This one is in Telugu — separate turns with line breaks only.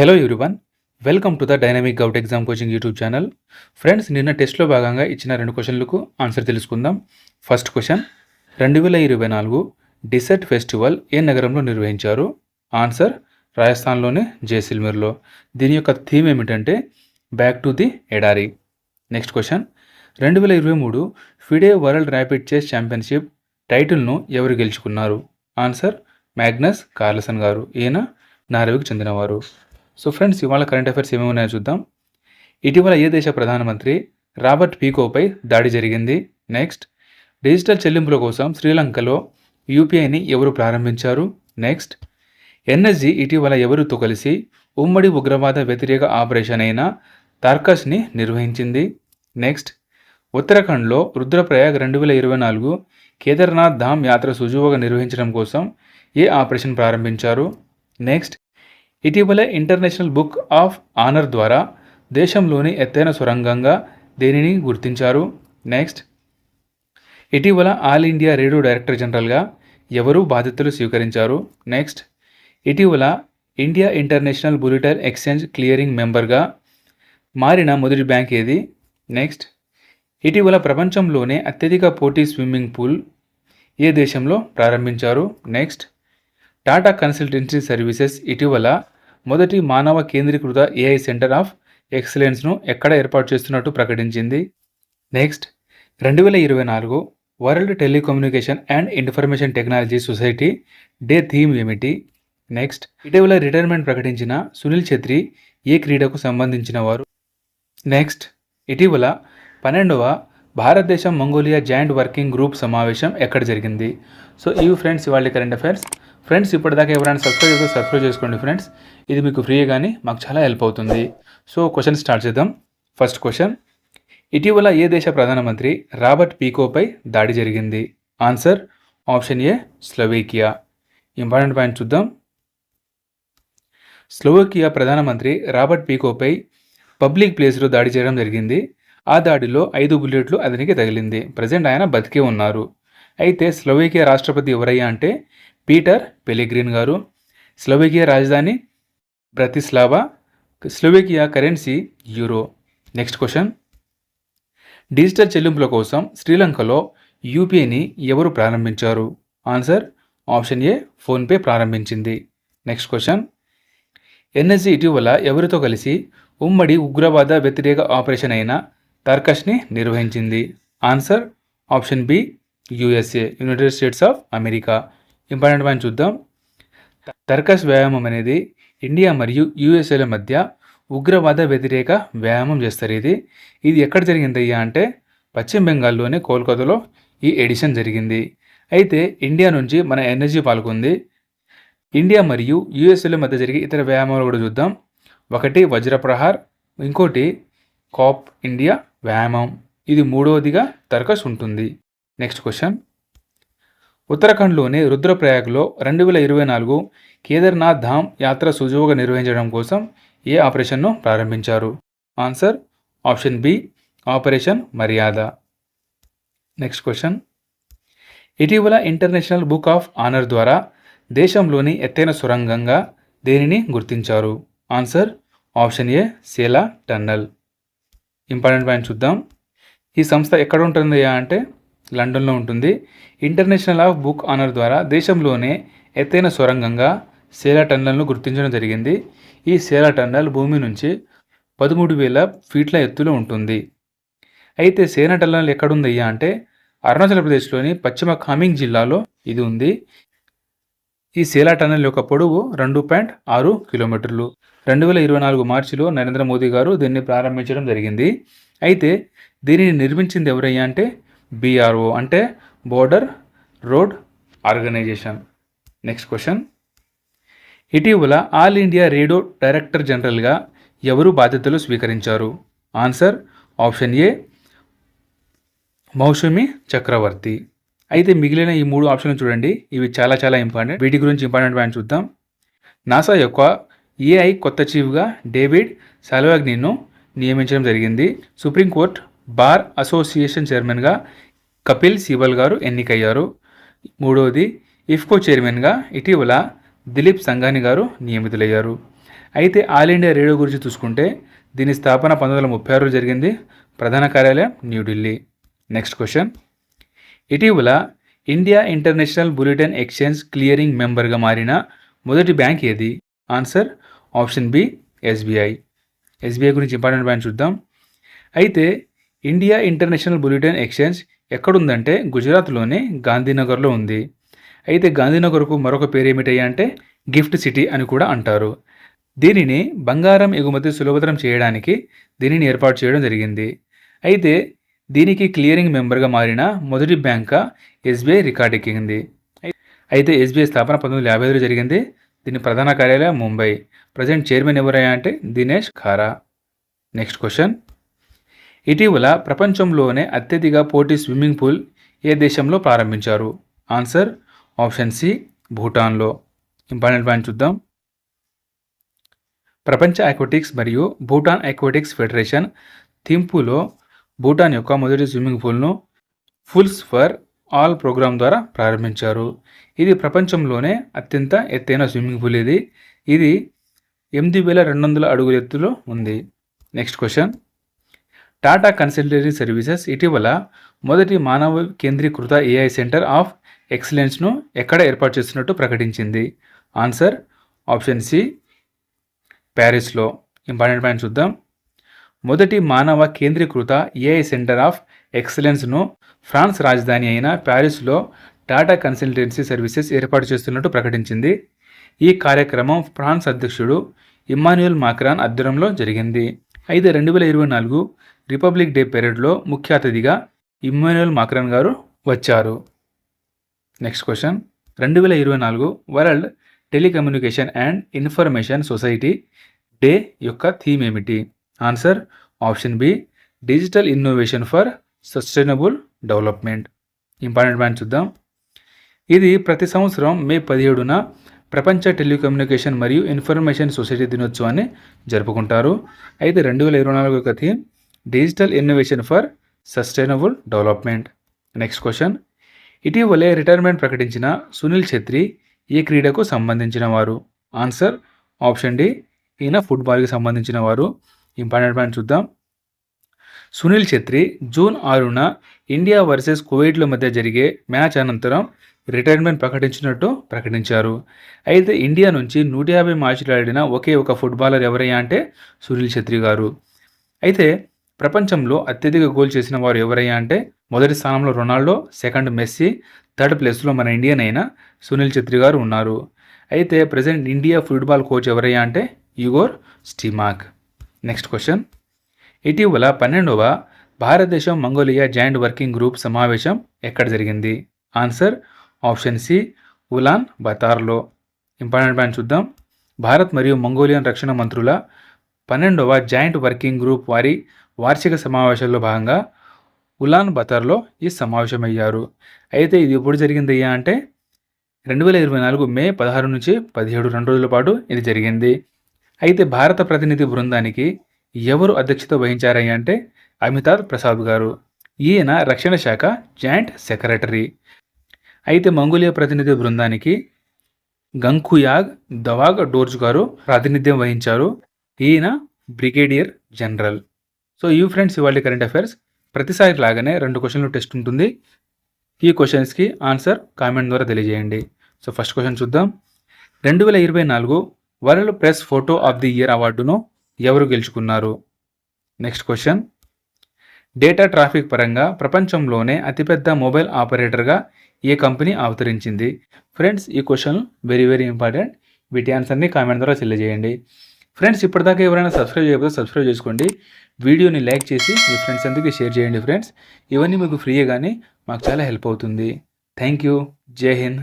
Hello everyone welcome to the dynamic govt exam coaching YouTube channel friends నిన్న టెస్ట్లో భాగంగా ఇచ్చిన రెండు క్వశ్చన్లకు ఆన్సర్ తెలుసుకుందాం. ఫస్ట్ క్వశ్చన్ రెండు వేల ఇరవై నాలుగు డిసెట్ ఫెస్టివల్ ఏ నగరంలో నిర్వహించారు? ఆన్సర్ రాజస్థాన్లోని జైసల్మీర్లో దీని యొక్క థీమ్ ఏమిటంటే బ్యాక్ టు ది ఎడారి నెక్స్ట్ క్వశ్చన్ రెండు వేల ఇరవై మూడు FIDE world rapid chess championship టైటిల్ను ఎవరు గెలుచుకున్నారు? ఆన్సర్ మ్యాగ్నస్ కార్లసన్ గారు. ఈయన నార్వేకి చెందినవారు. సో ఫ్రెండ్స్ ఇవాళ కరెంట్ అఫైర్స్ ఏమేమి ఉన్నాయో చూద్దాం. ఇటీవల ఏ దేశ ప్రధానమంత్రి రాబర్ట్ పీకోపై దాడి జరిగింది? నెక్స్ట్ డిజిటల్ చెల్లింపుల కోసం శ్రీలంకలో యూపీఐని ఎవరు ప్రారంభించారు? నెక్స్ట్ ఎన్ఎస్జి ఇటీవల ఎవరితో కలిసి ఉమ్మడి ఉగ్రవాద వ్యతిరేక ఆపరేషన్ అయిన తార్కస్ని నిర్వహించింది? నెక్స్ట్ ఉత్తరాఖండ్లో రుద్రప్రయాగ్ రెండు వేల ఇరవై నాలుగు కేదార్నాథ్ ధామ్ యాత్ర సుజువుగా నిర్వహించడం కోసం ఏ ఆపరేషన్ ప్రారంభించారు? నెక్స్ట్ ఇటీవల ఇంటర్నేషనల్ బుక్ ఆఫ్ ఆనర్ ద్వారా దేశంలోని ఎత్తైన సొరంగంగా దీనిని గుర్తించారు? నెక్స్ట్. ఇటీవల ఆల్ ఇండియా రేడియో డైరెక్టర్ జనరల్గా ఎవరు బాధ్యతలు స్వీకరించారు? నెక్స్ట్. ఇటీవల India international bulletin exchange clearing మెంబర్గా మారిన మొదటి బ్యాంక్ ఏది? నెక్స్ట్. ఇటీవల ప్రపంచంలోనే అత్యధిక పోటీ స్విమ్మింగ్ పూల్ ఏ దేశంలో ప్రారంభించారు? నెక్స్ట్. టాటా కన్సల్టెన్సీ సర్వీసెస్ ఇటీవల మొదటి మానవ కేంద్రీకృత ఏఐ సెంటర్ ఆఫ్ ఎక్సలెన్స్ను ఎక్కడ ఏర్పాటు చేస్తున్నట్టు ప్రకటించింది? నెక్స్ట్ రెండు వేల ఇరవై నాలుగు world telecommunication and information technology society day theme ఏమిటి? నెక్స్ట్ ఇటీవల రిటైర్మెంట్ ప్రకటించిన సునీల్ ఛత్రి ఏ క్రీడకు సంబంధించిన వారు? నెక్స్ట్ ఇటీవల పన్నెండవ భారతదేశం మంగోలియా జాయింట్ వర్కింగ్ గ్రూప్ సమావేశం ఎక్కడ జరిగింది? సో ఇవి ఫ్రెండ్స్ ఇవాళ కరెంట్ అఫైర్స్ ఫ్రెండ్స్ ఇప్పటిదాకా ఎవరైనా సబ్స్క్రైబ్ చేస్తే సబ్స్క్రైబ్ చేసుకోండి ఫ్రెండ్స్. ఇది మీకు ఫ్రీ కానీ మాకు చాలా హెల్ప్ అవుతుంది. సో క్వశ్చన్ స్టార్ట్ చేద్దాం. First question. ఇటీవల ఏ దేశ ప్రధానమంత్రి రాబర్ట్ పీకోపై దాడి జరిగింది? Answer option A Slovakia. Important point చూద్దాం. స్లోవేకియా ప్రధానమంత్రి రాబర్ట్ పీకోపై పబ్లిక్ ప్లేస్లో దాడి చేయడం జరిగింది. ఆ దాడిలో ఐదు బుల్లెట్లు అతనికి తగిలింది. ప్రజెంట్ ఆయన బతికే ఉన్నారు. అయితే స్లోవేకియా రాష్ట్రపతి ఎవరయ్యా అంటే పీటర్ పెలిగ్రిన్ గారు స్లోవేకియా రాజధాని Bratislava Slovakia currency euro. Next question. Digital చెల్లింపుల కోసం శ్రీలంకలో యూపీఐని ఎవరు ప్రారంభించారు? ఆన్సర్ ఆప్షన్ ఏ ఫోన్పే ప్రారంభించింది. Next question. ఎన్ఎస్జి ఇటీవల ఎవరితో కలిసి ఉమ్మడి ఉగ్రవాద వ్యతిరేక ఆపరేషన్ అయిన తర్కష్ని నిర్వహించింది? Answer option B USA United States of America. Important point చూద్దాం. తర్కస్ వ్యాయామం అనేది ఇండియా మరియు యుఎస్ఏల మధ్య ఉగ్రవాద వ్యతిరేక వ్యాయామం చేస్తారు ఇది. ఇది ఎక్కడ జరిగిందయ్యా అంటే పశ్చిమ బెంగాల్లోని కోల్కతాలో ఈ ఎడిషన్ జరిగింది. అయితే ఇండియా నుంచి మన ఎనర్జీ పాల్గొంది. ఇండియా మరియు యుఎస్ఏల మధ్య జరిగే ఇతర వ్యాయామాలు కూడా చూద్దాం. ఒకటి వజ్రప్రహార్ ఇంకోటి కాప్ ఇండియా వ్యాయామం. ఇది మూడవదిగా తర్కస్ ఉంటుంది. Next question. ఉత్తరాఖండ్లోని రుద్రప్రయాగ్లో రెండు వేల ఇరవై నాలుగు కేదార్నాథ్ ధామ్ యాత్ర సుజువుగా నిర్వహించడం కోసం ఏ ఆపరేషన్ను ప్రారంభించారు? Answer option B operation Maryada. Next question. ఇటీవల ఇంటర్నేషనల్ బుక్ ఆఫ్ ఆనర్ ద్వారా దేశంలోని ఎత్తైన సొరంగంగా దేనిని గుర్తించారు? Answer option A Sela tunnel. Important point చూద్దాం. ఈ సంస్థ ఎక్కడ ఉంటుంది అంటే లండన్లో ఉంటుంది. ఇంటర్నేషనల్ ఆఫ్ బుక్ ఆనర్ ద్వారా దేశంలోనే ఎత్తైన సొరంగంగా సేలా టన్నల్ను గుర్తించడం జరిగింది. ఈ సేలా టన్నల్ భూమి నుంచి పదమూడు వేల ఫీట్ల ఎత్తులో ఉంటుంది. అయితే సేనా టన్నల్ ఎక్కడుందయ్యా అంటే అరుణాచల్ ప్రదేశ్లోని పశ్చిమ కామింగ్ జిల్లాలో ఇది ఉంది. ఈ సేలా టన్నెల్ యొక్క పొడవు రెండు పాయింట్ ఆరు కిలోమీటర్లు. రెండు వేల ఇరవై నాలుగు మార్చిలో నరేంద్ర మోదీ గారు దీన్ని ప్రారంభించడం జరిగింది. అయితే దీనిని నిర్మించింది ఎవరయ్యా అంటే బీఆర్ఓ అంటే border road organisation next question ఇటీవల ఆల్ ఇండియా రేడియో డైరెక్టర్ జనరల్గా ఎవరు బాధ్యతలు స్వీకరించారు? ఆన్సర్ ఆప్షన్ ఏ మౌసుమి చక్రవర్తి అయితే మిగిలిన ఈ మూడు ఆప్షన్లు చూడండి. ఇవి చాలా చాలా ఇంపార్టెంట్ వీటి గురించి ఇంపార్టెంట్ పాయింట్ చూద్దాం. నాసా యొక్క ఏఐ కొత్త చీఫ్గా డేవిడ్ సాల్వాగ్నిను నియమించడం జరిగింది. సుప్రీంకోర్టు బార్ అసోసియేషన్ చైర్మన్గా కపిల్ సిబల్ గారు ఎన్నికయ్యారు. మూడవది ఇఫ్కో చైర్మన్గా ఇటీవల దిలీప్ సంఘాని గారు నియమితులయ్యారు. అయితే ఆల్ ఇండియా రేడియో గురించి చూసుకుంటే దీని స్థాపన పంతొమ్మిది వందల ముప్పై ఆరులో జరిగింది. ప్రధాన కార్యాలయం న్యూఢిల్లీ నెక్స్ట్ క్వశ్చన్. ఇటీవల India international bulletin exchange clearing మెంబర్గా మారిన మొదటి బ్యాంక్ ఏది? Answer option B SBI. SBI గురించి ఇంపార్టెంట్ బ్యాంక్ చూద్దాం. అయితే ఇండియా ఇంటర్నేషనల్ బులెటిన్ ఎక్స్చేంజ్ ఎక్కడుందంటే గుజరాత్లోని గాంధీనగర్లో ఉంది. అయితే గాంధీనగర్కు మరొక పేరు ఏమిటయ్యా అంటే గిఫ్ట్ సిటీ అని కూడా అంటారు. దీనిని బంగారం ఎగుమతి సులభతరం చేయడానికి దీనిని ఏర్పాటు చేయడం జరిగింది. అయితే దీనికి క్లియరింగ్ మెంబర్గా మారిన మొదటి బ్యాంక్ ఎస్బీఐ రికార్డ్ ఎక్కింది. అయితే ఎస్బీఐ స్థాపన పంతొమ్మిది యాభై ఐదులో జరిగింది. దీని ప్రధాన కార్యాలయం ముంబై. ప్రజెంట్ చైర్మన్ ఎవరయ్యా అంటే దినేష్ ఖారా. Next question. ఇటీవల ప్రపంచంలోనే అత్యధిక పోటీ స్విమ్మింగ్ పూల్ ఏ దేశంలో ప్రారంభించారు? ఆన్సర్ ఆప్షన్ సి భూటాన్లో. ఇంపార్టెంట్ పాయింట్ చూద్దాం. ప్రపంచ అక్వాటిక్స్ మరియు భూటాన్ అక్వాటిక్స్ ఫెడరేషన్ థింపులో భూటాన్ యొక్క మొదటి స్విమ్మింగ్ పూల్ను ఫుల్స్ ఫర్ ఆల్ ప్రోగ్రాం ద్వారా ప్రారంభించారు. ఇది ప్రపంచంలోనే అత్యంత ఎత్తైన స్విమ్మింగ్ పూల్ ఇది. ఇది ఎనిమిది వేల రెండు వందల అడుగుల ఎత్తులో ఉంది. Next question. Tata consultancy services ఇటీవల మొదటి మానవ కేంద్రీకృత ఏఐ సెంటర్ ఆఫ్ ఎక్సలెన్స్ను ఎక్కడ ఏర్పాటు చేస్తున్నట్టు ప్రకటించింది? ఆన్సర్ ఆప్షన్ సి ప్యారిస్లో ఇంపార్టెంట్ పాయింట్ చూద్దాం. మొదటి మానవ కేంద్రీకృత ఏఐ సెంటర్ ఆఫ్ ఎక్సలెన్స్ను ఫ్రాన్స్ రాజధాని అయిన ప్యారిస్లో టాటా కన్సల్టెన్సీ సర్వీసెస్ ఏర్పాటు చేస్తున్నట్టు ప్రకటించింది. ఈ కార్యక్రమం ఫ్రాన్స్ అధ్యక్షుడు ఇమ్మాన్యుయల్ మాక్రాన్ ఆధ్వర్యంలో జరిగింది. అయితే రెండు వేల ఇరవై నాలుగు రిపబ్లిక్ డే పెరేడ్లో ముఖ్య అతిథిగా ఇమ్మాన్యుయల్ మాక్రాన్ గారు వచ్చారు. నెక్స్ట్ క్వశ్చన్ రెండు వేల ఇరవై నాలుగు world telecommunication and information society day యొక్క థీమ్ ఏమిటి? Answer option B digital innovation for sustainable development important point చూద్దాం. ఇది ప్రతి సంవత్సరం మే పదిహేడున ప్రపంచ టెలికమ్యూనికేషన్ మరియు ఇన్ఫర్మేషన్ సొసైటీ దినోత్సవాన్ని జరుపుకుంటారు. అయితే రెండు వేల ఇరవై నాలుగు యొక్క theme digital innovation for sustainable development next question ఇటీవలే రిటైర్మెంట్ ప్రకటించిన సునీల్ ఛెత్రి ఈ క్రీడకు సంబంధించిన వారు? ఆన్సర్ ఆప్షన్ డి ఈయన ఫుట్బాల్కి సంబంధించిన వారు. ఇంపార్టెంట్ పాయింట్ చూద్దాం. సునీల్ ఛెత్రి జూన్ ఆరున ఇండియా వర్సెస్ కువైట్ల మధ్య జరిగే మ్యాచ్ అనంతరం రిటైర్మెంట్ ప్రకటించినట్టు ప్రకటించారు. అయితే ఇండియా నుంచి నూట యాభై మ్యాచ్లు ఆడిన ఒకే ఒక ఫుట్బాలర్ ఎవరయ్యా అంటే సునీల్ ఛెత్రి గారు. అయితే ప్రపంచంలో అత్యధిక గోల్ చేసిన వారు ఎవరయ్యా అంటే మొదటి స్థానంలో రొనాల్డో సెకండ్ మెస్సీ థర్డ్ ప్లేస్లో మన ఇండియన్ అయిన సునీల్ ఛత్రి గారు ఉన్నారు. అయితే ప్రజెంట్ ఇండియా ఫుట్బాల్ కోచ్ ఎవరయ్యా అంటే యుగోర్ స్టీమాక్. నెక్స్ట్ క్వశ్చన్ ఇటీవల పన్నెండవ భారతదేశం మంగోలియా జాయింట్ వర్కింగ్ గ్రూప్ సమావేశం ఎక్కడ జరిగింది? ఆన్సర్ ఆప్షన్ సి ఉలాన్ బతార్లో. ఇంపార్టెంట్ పాయింట్ చూద్దాం. భారత్ మరియు మంగోలియన్ రక్షణ మంత్రుల పన్నెండవ జాయింట్ వర్కింగ్ గ్రూప్ వారి వార్షిక సమావేశంలో భాగంగా ఉలాన్ బతార్లో ఈ సమావేశమయ్యారు. అయితే ఇది ఎప్పుడు జరిగింది అయ్యా అంటే రెండు వేల ఇరవై నాలుగు మే పదహారు నుంచి పదిహేడు రెండు రోజుల పాటు ఇది జరిగింది. అయితే భారత ప్రతినిధి బృందానికి ఎవరు అధ్యక్షత వహించారయ్యా అంటే అమితాబ్ ప్రసాద్ గారు. ఈయన రక్షణ శాఖ జాయింట్ సెక్రటరీ. అయితే మంగోలియా ప్రతినిధి బృందానికి గంకుయాగ్ దవాగ్ డోర్జ్ గారు ప్రాతినిధ్యం వహించారు. ఈయన బ్రిగేడియర్ జనరల్. సో ఈ ఫ్రెండ్స్ ఇవాళ కరెంట్ అఫైర్స్ ప్రతిసారి లాగానే రెండు క్వశ్చన్లు టెస్ట్ ఉంటుంది. ఈ క్వశ్చన్స్కి ఆన్సర్ కామెంట్ ద్వారా తెలియజేయండి. సో ఫస్ట్ క్వశ్చన్ చూద్దాం. రెండు వేల ఇరవై నాలుగు world press photo of the year అవార్డును ఎవరు గెలుచుకున్నారు? Next question. డేటా ట్రాఫిక్ పరంగా ప్రపంచంలోనే అతిపెద్ద మొబైల్ ఆపరేటర్గా ఏ కంపెనీ అవతరించింది? ఫ్రెండ్స్ ఈ క్వశ్చన్ వెరీ వెరీ ఇంపార్టెంట్. వీటి ఆన్సర్ని కామెంట్ ద్వారా తెలియజేయండి. ఫ్రెండ్స్ ఇప్పటిదాకా ఎవరైనా సబ్స్క్రైబ్ చేయకపోతే సబ్స్క్రైబ్ చేసుకోండి. వీడియోని లైక్ చేసి మీ ఫ్రెండ్స్ అందరికీ షేర్ చేయండి ఫ్రెండ్స్ ఇవన్నీ మీకు ఫ్రీయే కానీ మాకు చాలా హెల్ప్ అవుతుంది. థ్యాంక్ యూ జై హింద్